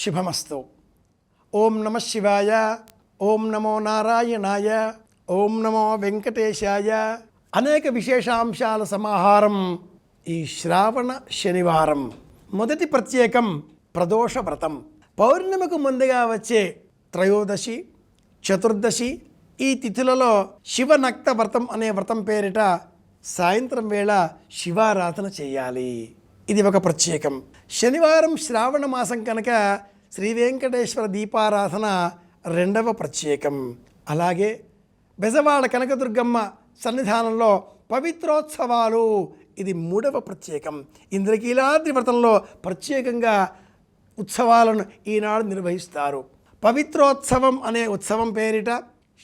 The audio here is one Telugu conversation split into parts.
శుభమస్తు. ఓం నమ శివాయ ఓం నమో నారాయణాయ ఓం నమో వెంకటేశాయ. అనేక విశేషాంశాల సమాహారం ఈ శ్రావణ శనివారం. మొదటి ప్రత్యేకం ప్రదోష వ్రతం. పౌర్ణమికు ముందుగా వచ్చే త్రయోదశి చతుర్దశి ఈ తిథులలో శివనక్త వ్రతం అనే వ్రతం పేరిట సాయంత్రం వేళ శివారాధన చేయాలి. ఇది ఒక ప్రత్యేకం. శనివారం శ్రావణ మాసం కనుక శ్రీ వెంకటేశ్వర దీపారాధన రెండవ ప్రత్యేకం. అలాగే బెజవాడ కనకదుర్గమ్మ సన్నిధానంలో పవిత్రోత్సవాలు ఇది మూడవ ప్రత్యేకం. ఇంద్రకీలాద్రి వ్రతంలో ప్రత్యేకంగా ఉత్సవాలను ఈనాడు నిర్వహిస్తారు. పవిత్రోత్సవం అనే ఉత్సవం పేరిట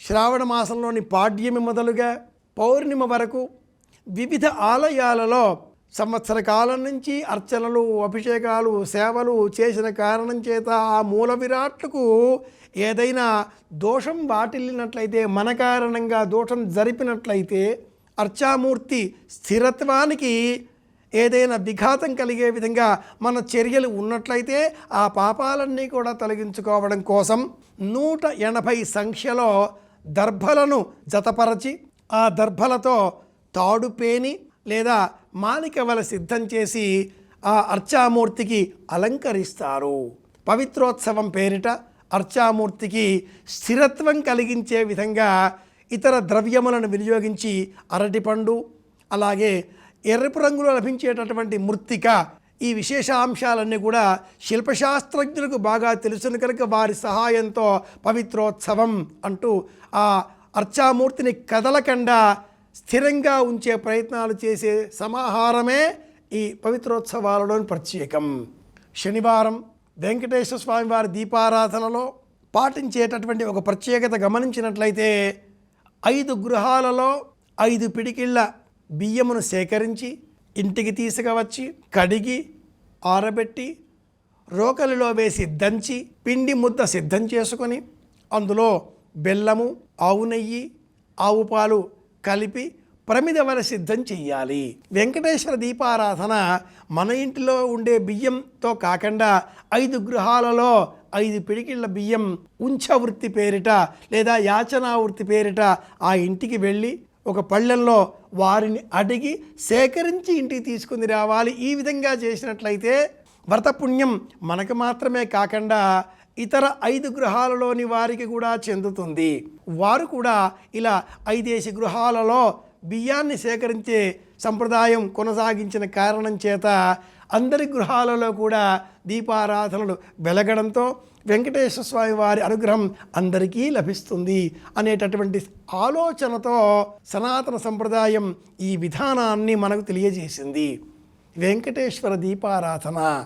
శ్రావణ మాసంలోని పాడ్యమి మొదలుగా పౌర్ణిమ వరకు వివిధ ఆలయాలలో సంవత్సర కాలం నుంచి అర్చనలు అభిషేకాలు సేవలు చేసిన కారణం చేత ఆ మూల విరాట్లకు ఏదైనా దోషం వాటిల్లినట్లయితే మన కారణంగా దోషం జరిపినట్లయితే అర్చామూర్తి స్థిరత్వానికి ఏదైనా విఘాతం కలిగే విధంగా మన చర్యలు ఉన్నట్లయితే ఆ పాపాలన్నీ కూడా తొలగించుకోవడం కోసం నూట ఎనభై సంఖ్యలో దర్భలను జతపరచి ఆ దర్భలతో తాడుపేని లేదా మాలిక వల సిద్ధం చేసి ఆ అర్చామూర్తికి అలంకరిస్తారు. పవిత్రోత్సవం పేరిట అర్చామూర్తికి స్థిరత్వం కలిగించే విధంగా ఇతర ద్రవ్యములను వినియోగించి అరటిపండు అలాగే ఎర్రపు రంగులో లభించేటటువంటి మృత్తిక ఈ విశేషాంశాలన్నీ కూడా శిల్పశాస్త్రజ్ఞులకు బాగా తెలుసును కనుక వారి సహాయంతో పవిత్రోత్సవం అంటూ ఆ అర్చామూర్తిని కదలకుండా స్థిరంగా ఉంచే ప్రయత్నాలు చేసే సమాహారమే ఈ పవిత్రోత్సవాలలోని ప్రత్యేకం. శనివారం వెంకటేశ్వర స్వామి వారి దీపారాధనలో పాటించేటటువంటి ఒక ప్రత్యేకత గమనించినట్లయితే ఐదు గృహాలలో ఐదు పిడికిళ్ళ బియ్యమును సేకరించి ఇంటికి తీసుకువచ్చి కడిగి ఆరబెట్టి రోకలిలో వేసి దంచి పిండి ముద్ద సిద్ధం చేసుకొని అందులో బెల్లము ఆవు నెయ్యి ఆవు పాలు కలిపి ప్రమిదవర సిద్ధం చెయ్యాలి. వెంకటేశ్వర దీపారాధన మన ఇంటిలో ఉండే బియ్యంతో కాకుండా ఐదు గృహాలలో ఐదు పిడికిళ్ళ బియ్యం ఉంచ వృత్తి పేరిట లేదా యాచనా వృత్తి పేరిట ఆ ఇంటికి వెళ్ళి ఒక పళ్ళెంలో వారిని అడిగి సేకరించి ఇంటికి తీసుకుని రావాలి. ఈ విధంగా చేసినట్లయితే వ్రతపుణ్యం మనకు మాత్రమే కాకుండా ఇతర ఐదు గృహాలలోని వారికి కూడా చెందుతుంది. వారు కూడా ఇలా ఐదేసి గృహాలలో బియ్యాన్ని సేకరించే సంప్రదాయం కొనసాగించిన కారణం చేత అందరి గృహాలలో కూడా దీపారాధనలు వెలగడంతో వెంకటేశ్వర స్వామి వారి అనుగ్రహం అందరికీ లభిస్తుంది అనేటటువంటి ఆలోచనతో సనాతన సంప్రదాయం ఈ విధానాన్ని మనకు తెలియజేసింది. వెంకటేశ్వర దీపారాధన.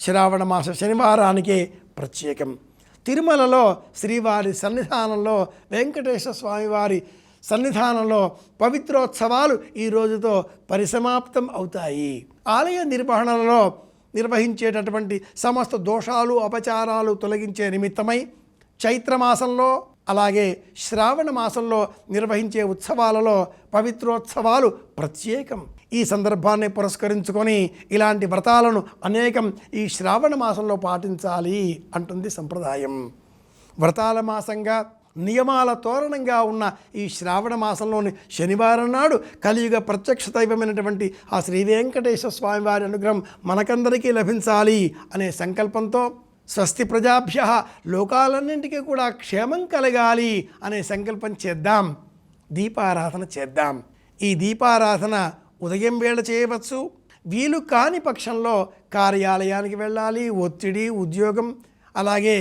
శ్రావణ మాస శనివారానికే ప్రత్యేకం. తిరుమలలో శ్రీవారి సన్నిధానంలో వెంకటేశ్వర స్వామివారి సన్నిధానంలో పవిత్రోత్సవాలు ఈ రోజుతో పరిసమాప్తం అవుతాయి. ఆలయ నిర్వహణలో నిర్వహించేటటువంటి సమస్త దోషాలు అపచారాలు తొలగించే నిమిత్తమై చైత్రమాసంలో అలాగే శ్రావణ మాసంలో నిర్వహించే ఉత్సవాలలో పవిత్రోత్సవాలు ప్రత్యేకం. ఈ సందర్భాన్ని పురస్కరించుకొని ఇలాంటి వ్రతాలను అనేకం ఈ శ్రావణ మాసంలో పాటించాలి అంటుంది సంప్రదాయం. వ్రతాల మాసంగా నియమాల తోరణంగా ఉన్న ఈ శ్రావణ మాసంలోని శనివారం నాడు కలియుగ ప్రత్యక్ష దైవమైనటువంటి ఆ శ్రీ వెంకటేశ్వర స్వామివారి అనుగ్రహం మనకందరికీ లభించాలి అనే సంకల్పంతో స్వస్తి ప్రజాభ్య లోకాలన్నింటికీ కూడా క్షేమం కలగాలి అనే సంకల్పం చేద్దాం. దీపారాధన చేద్దాం. ఈ దీపారాధన ఉదయం వేళ చేయవచ్చు. వీలు కాని పక్షంలో కార్యాలయానికి వెళ్ళాలి ఒత్తిడి ఉద్యోగం అలాగే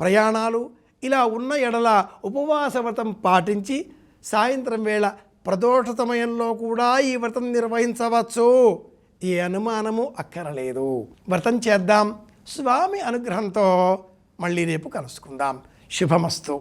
ప్రయాణాలు ఇలా ఉన్న ఎడల ఉపవాస వ్రతం పాటించి సాయంత్రం వేళ ప్రదోష సమయంలో కూడా ఈ వ్రతం నిర్వహించవచ్చు. ఏ అనుమానము అక్కరలేదు. వ్రతం చేద్దాం. స్వామి అనుగ్రహంతో మళ్ళీ రేపు కలుసుకుందాం. శుభమస్తు.